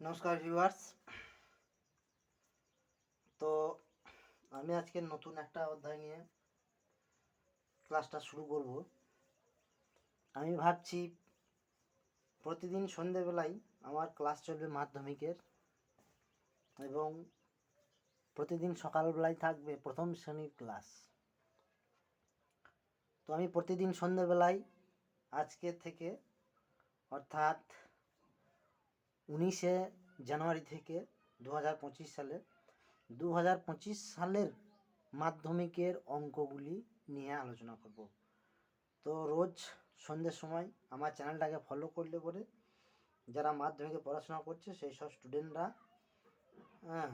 নমস্কার ভিউয়ার্স তো আমি আজকে নতুন একটা অধ্যায় নিয়ে ক্লাসটা শুরু করব। আমি ভাবছি প্রতিদিন সন্ধেবেলায় আমার ক্লাস চলবে মাধ্যমিকের এবং প্রতিদিন সকালবেলায় থাকবে প্রথম শ্রেণির ক্লাস তো আমি প্রতিদিন সন্ধেবেলায় আজকে থেকে অর্থাৎ উনিশে জানুয়ারি থেকে দু হাজার পঁচিশ সালে। দু হাজার পঁচিশ সালের মাধ্যমিকের অঙ্কগুলি নিয়ে আলোচনা করব। তো রোজ সন্ধ্যের সময় আমার চ্যানেলটাকে ফলো করলে পরে যারা মাধ্যমিকে পড়াশোনা করছে, সেই সব স্টুডেন্টরা হ্যাঁ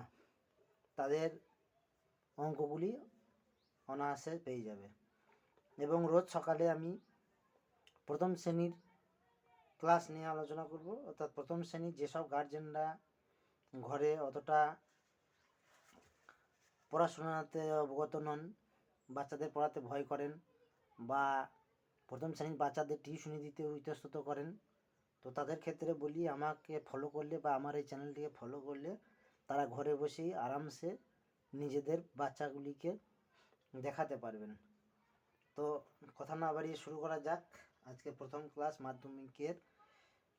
তাদের অঙ্কগুলি অনায়াসে পেয়ে যাবে। এবং রোজ সকালে আমি প্রথম শ্রেণির ক্লাস নিয়ে আলোচনা করব। অর্থাৎ প্রথম শ্রেণির যেসব গার্জেনরা ঘরে অতটা পড়াশোনাতে অবগত নন, বাচ্চাদের পড়াতে ভয় করেন বা প্রথম শ্রেণির বাচ্চাদের টিউশনি দিতে ইতস্তত করেন, তো তাদের ক্ষেত্রে বলি, আমাকে ফলো করলে বা আমার এই চ্যানেলটিকে ফলো করলে তারা ঘরে বসেই আরামসে নিজেদের বাচ্চাগুলিকে দেখাতে পারবেন। তো কথা না বাড়িয়ে শুরু করা যাক। আজকে প্রথম ক্লাস মাধ্যমিকের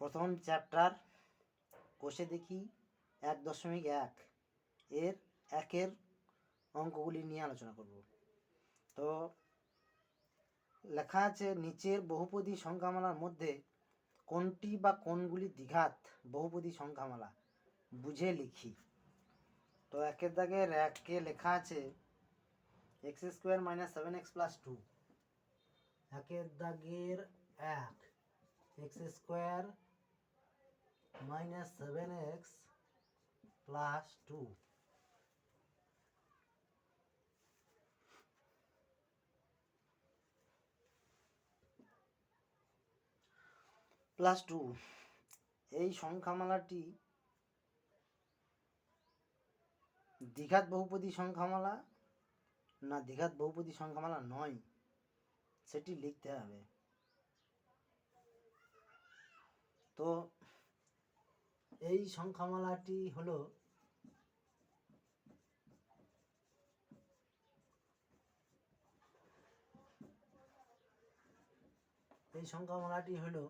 প্রথম চ্যাপ্টার কোষে দেখি এক দশমিক এক। এর একের অঙ্কগুলি নিয়ে আলোচনা করব। তো লেখা আছে, নিচের বহুপদী সংখ্যামালার মধ্যে কোনটি বা কোনগুলি দ্বিঘাত বহুপদী সংখ্যামালা? বুঝে লিখি। তো একের দাগের একে লেখা আছে x square minus seven x plus two. একের দাগের এক। X square minus seven x plus two plus two এই সংখ্যামালাটি দ্বিঘাত বহুপদী সংখ্যামালা না দ্বিঘাত বহুপদী সংখ্যামালা নয়, সেটি লিখতে হবে। তো এই সংখ্যামালাটি হলো এই সংখ্যামালাটি হলো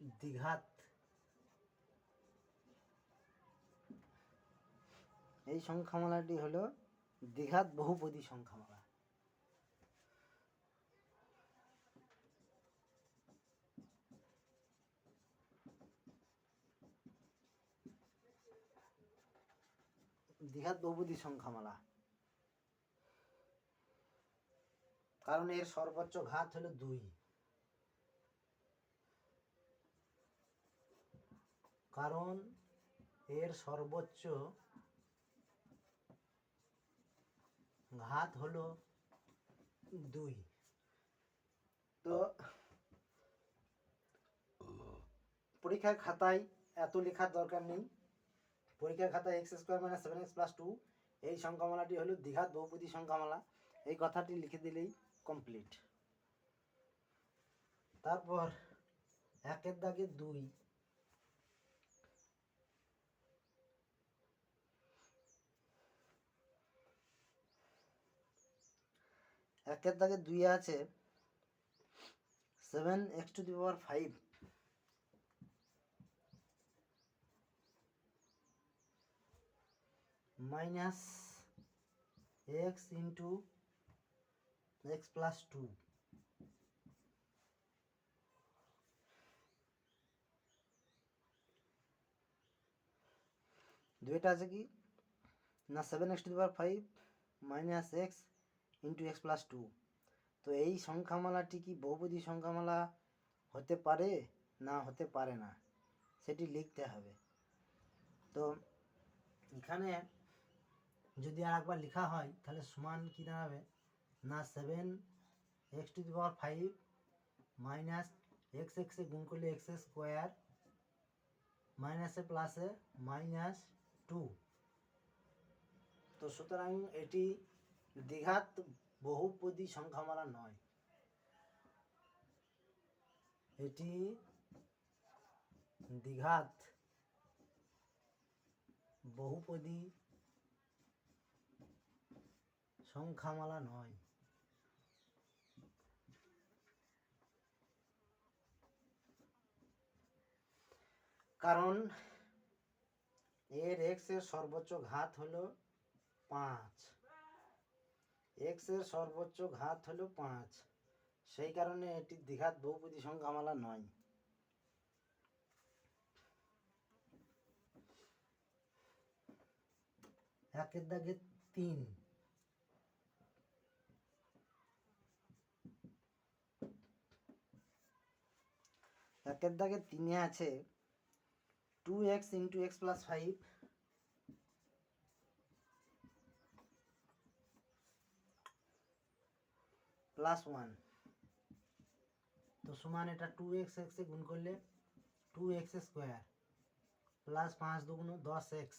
দ্বিঘাত। এই সংখ্যামালাটি হল দ্বিঘাত বহুপদী সংখ্যামালা। দ্বিঘাত বহুপদী সংখ্যামালা। কারণ এর সর্বোচ্চ ঘাত হলো দুই। কারণ এর সর্বোচ্চ ঘাত হলো দুই। তো পরীক্ষার খাতায় এত লেখার দরকার নেই। পরীক্ষার খাতায় x square minus seven x plus two এই সংখ্যামালাটি হলো দ্বিঘাত বহুপদী সংখ্যামালা। এই কথাটি লিখে দিলেই কমপ্লিট তারপর একের দাগে দুই। একের দাগে দুই আছে seven x to the power five minus x into x plus two. দুইটা আছে কি? না seven x to power five minus x into x plus two. তো এই সংখ্যামালাটি কি বহুপদী সংখ্যামালা হতে পারে না হতে পারে না? সেটি লিখতে হবে। তো এখানে যদি আর একবার লেখা হয়, তাহলে সমান কী দাঁড়াবে? না seven x to the power five minus x এক্সে গুণ করলে এক্স স্কোয়ার মাইনাসে প্লাসে মাইনাস টু তো সুতরাং এটি দ্বিঘাত বহুপদী সংখ্যামালা নয়। এটি দ্বিঘাত বহুপদী সংখ্যামালা নয়। কারণ এর এক্সের সর্বোচ্চ ঘাত হলো পাঁচ। এক্সের সর্বোচ্চ ঘাত হলো পাঁচ। সেই কারণে এটি দ্বিঘাত বহুপদী সংখ্যামালা নয়। একের দাগে তিন। একের দাগে তিনে আছে। Two x into x plus five plus one তো সমান এটা টু এক্স এক্সে গুণ করলে টু এক্স স্কোয়ার প্লাস পাঁচ দুগুণ দশ এক্স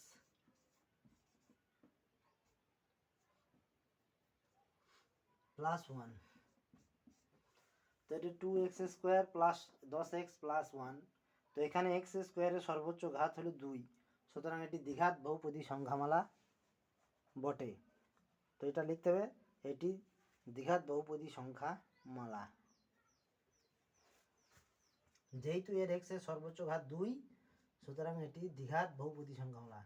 প্লাস ওয়ান তো এটি টু এক্স স্কোয়ার প্লাস দশ এক্স প্লাস ওয়ান তো এখানে এক্স স্কোয়ারের সর্বোচ্চ ঘাত হলো দুই। সুতরাং এটি দ্বিঘাত বহুপদী সংখ্যামালা বটে। তো এটা লিখতে হবে, এটি দ্বিঘাত বহুপদী সংখ্যা মালা যেহেতু এর এক্সের সর্বোচ্চ ঘাত দুই, সুতরাং এটি দ্বিঘাত বহুপদী সংখ্যা মালা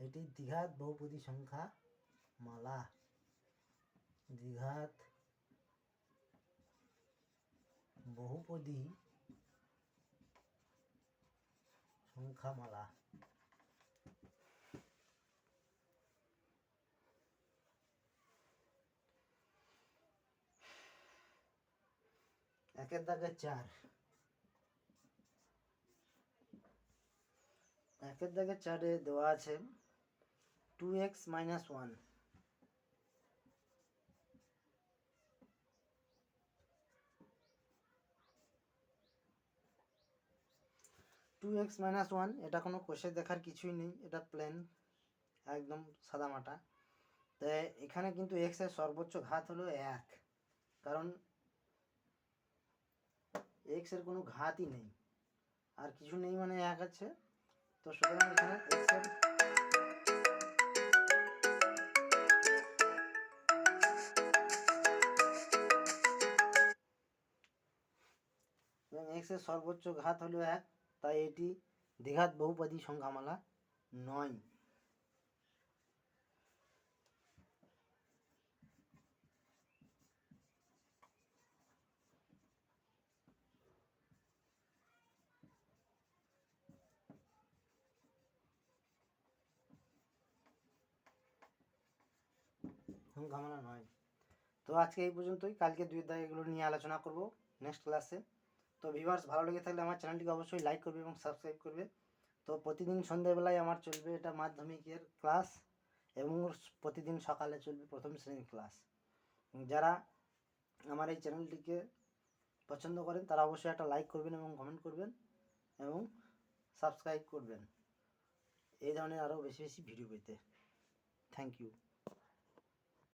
এটি দ্বিঘাত বহুপদী সংখ্যা মালা দ্বিঘাত বহুপদী সংখ্যামালা। একের দাগে চার। একের দাগে চারে দেওয়া আছে two x minus one two x minus one এটা কোনো কোষে দেখার কিছুই নেই, এটা প্লেন একদম সাদামাটা তো এখানে কিন্তু এক্সের সর্বোচ্চ ঘাত হলো এক, কারণ এক্সের কোনো ঘাতই নেই, আর কিছু নেই মানে এক আছে। তো সুতরাং এখানে এক্সের এবং এক্সের সর্বোচ্চ ঘাত হলো এক। তাই এটি দ্বিঘাত বহুপদী সংখ্যামালা নয়। সংখ্যামালা নয়। তো আজকে এই পর্যন্তই। কালকে দুই দাগ এগুলো নিয়ে আলোচনা করব। নেক্সট ক্লাসে তো ভিউয়ার্স ভালো লেগে থাকলে আমার চ্যানেলটিকে অবশ্যই লাইক করবে এবং সাবস্ক্রাইব করবে। তো প্রতিদিন সন্ধ্যেবেলায় আমার চলবে এটা মাধ্যমিকের ক্লাস এবং প্রতিদিন সকালে চলবে প্রথম শ্রেণির ক্লাস যারা আমার এই চ্যানেলটিকে পছন্দ করেন, তারা অবশ্যই একটা লাইক করবেন এবং কমেন্ট করবেন এবং সাবস্ক্রাইব করবেন। এই ধরনের আরও বেশি বেশি ভিডিও পেতে। Thank you